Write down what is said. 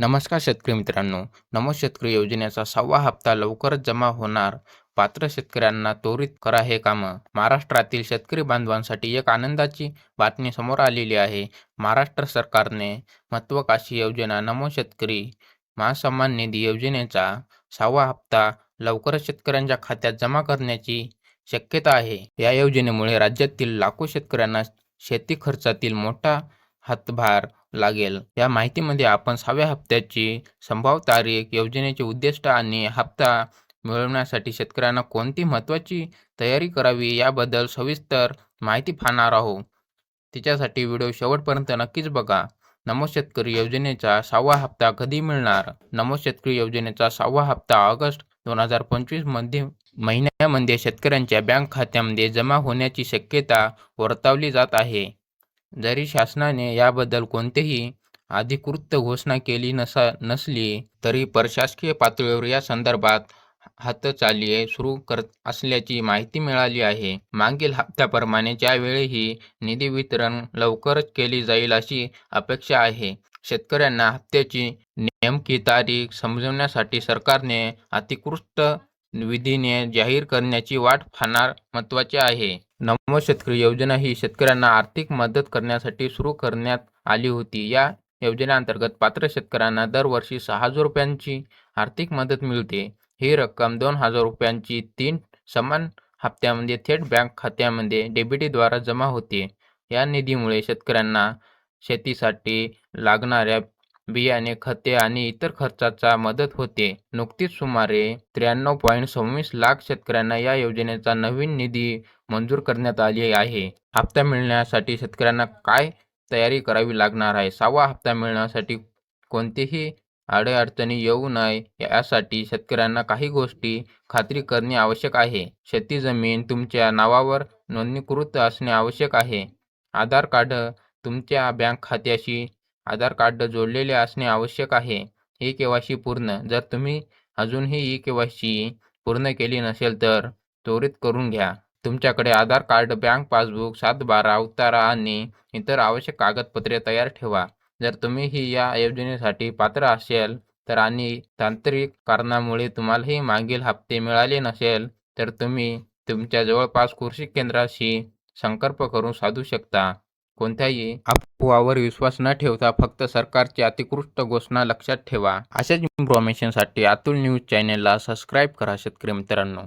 नमस्कार शेतकरी मित्रांनो. नमो शेतकरी योजनेचा सहावा हप्ता लवकरच जमा होणार. पात्र शेतकऱ्यांना त्वरित करा हे कामं. महाराष्ट्रातील शेतकरी बांधवांसाठी एक आनंदाची बातमी समोर आलेली आहे. महाराष्ट्र सरकारने महत्वाकांक्षी योजना नमो शेतकरी महासन्मान निधी योजनेचा सहावा हप्ता लवकरच शेतकऱ्यांच्या खात्यात जमा करण्याची शक्यता आहे. या योजनेमुळे राज्यातील लाखो शेतकऱ्यांना शेती खर्चातील मोठा हातभार लागेल. या माहितीमध्ये आपण सहाव्या हप्त्याची संभाव्य तारीख योजनेचे उद्दिष्ट आणि हप्ता मिळवण्यासाठी शेतकऱ्यांना कोणती महत्त्वाची तयारी करावी याबद्दल सविस्तर माहिती पाहणार आहोत. तिच्यासाठी व्हिडिओ शेवटपर्यंत नक्कीच बघा. नमो शेतकरी योजनेचा सहावा हप्ता कधी मिळणार? नमो शेतकरी योजनेचा सहावा हप्ता ऑगस्ट दोन हजार पंचवीसमध्ये महिन्यामध्ये शेतकऱ्यांच्या बँक खात्यामध्ये जमा होण्याची शक्यता वर्तवली जात आहे. जरी शासनाने याबद्दल कोणतेही अधिकृत घोषणा केली नसा नसली तरी प्रशासकीय पातळीवर या संदर्भात हातचाली सुरू करत असल्याची माहिती मिळाली आहे. मागील हप्त्याप्रमाणे ज्यावेळीही निधी वितरण लवकरच केली जाईल अशी अपेक्षा आहे. शेतकऱ्यांना हप्त्याची नेमकी तारीख समजवण्यासाठी सरकारने अधिकृत विधीने जाहीर करण्याची वाट पाहणार महत्त्वाचे आहे. नमो शेतकरी योजना ही शेतकऱ्यांना आर्थिक मदत करण्यासाठी सुरू करण्यात आली होती. या योजनेअंतर्गत पात्र शेतकऱ्यांना दरवर्षी सहा हजार रुपयांची आर्थिक मदत मिळते. ही रक्कम दोन हजार रुपयांची तीन समान हप्त्यामध्ये थेट बँक खात्यामध्ये डेबिटीद्वारा जमा होते. या निधीमुळे शेतकऱ्यांना शेतीसाठी लागणाऱ्या बियाणे खते आणि इतर खर्चाचा मदत होते. नुकतीच सुमारे त्र्याण्णव पॉईंट सव्वीस लाख शेतकऱ्यांना या योजनेचा नवीन निधी मंजूर करण्यात आली आहे. हप्ता मिळण्यासाठी शेतकऱ्यांना काय तयारी करावी लागणार आहे? सहावा हप्ता मिळण्यासाठी कोणतीही अडीअडचणी येऊ नये यासाठी शेतकऱ्यांना काही गोष्टी खात्री करणे आवश्यक आहे. शेती जमीन तुमच्या नावावर नोंदणीकृत असणे आवश्यक आहे. आधार कार्ड तुमच्या बँक खात्याशी आधार कार्ड जोडलेले असणे आवश्यक आहे. ही केवायसी पूर्ण. जर तुम्ही अजूनही ही केवायसी पूर्ण केली नसेल तर त्वरित करून घ्या. तुमच्याकडे आधार कार्ड बँक पासबुक सातबारा उतारा आणि इतर आवश्यक कागदपत्रे तयार ठेवा. जर तुम्हीही या योजनेसाठी पात्र असेल तर आणि तांत्रिक कारणामुळे तुम्हालाही मागील हप्ते मिळाले नसेल तर तुम्ही तुमच्या जवळपास कृषी केंद्राशी संपर्क करून साधू शकता. कोणत्याही अफवावर विश्वास न ठेवता फक्त सरकारची अतिकृष्ट घोषणा लक्षात ठेवा. अशाच इन्फॉर्मेशनसाठी अतुल न्यूज चॅनेलला सबस्क्राईब करा शेतकरी मित्रांनो.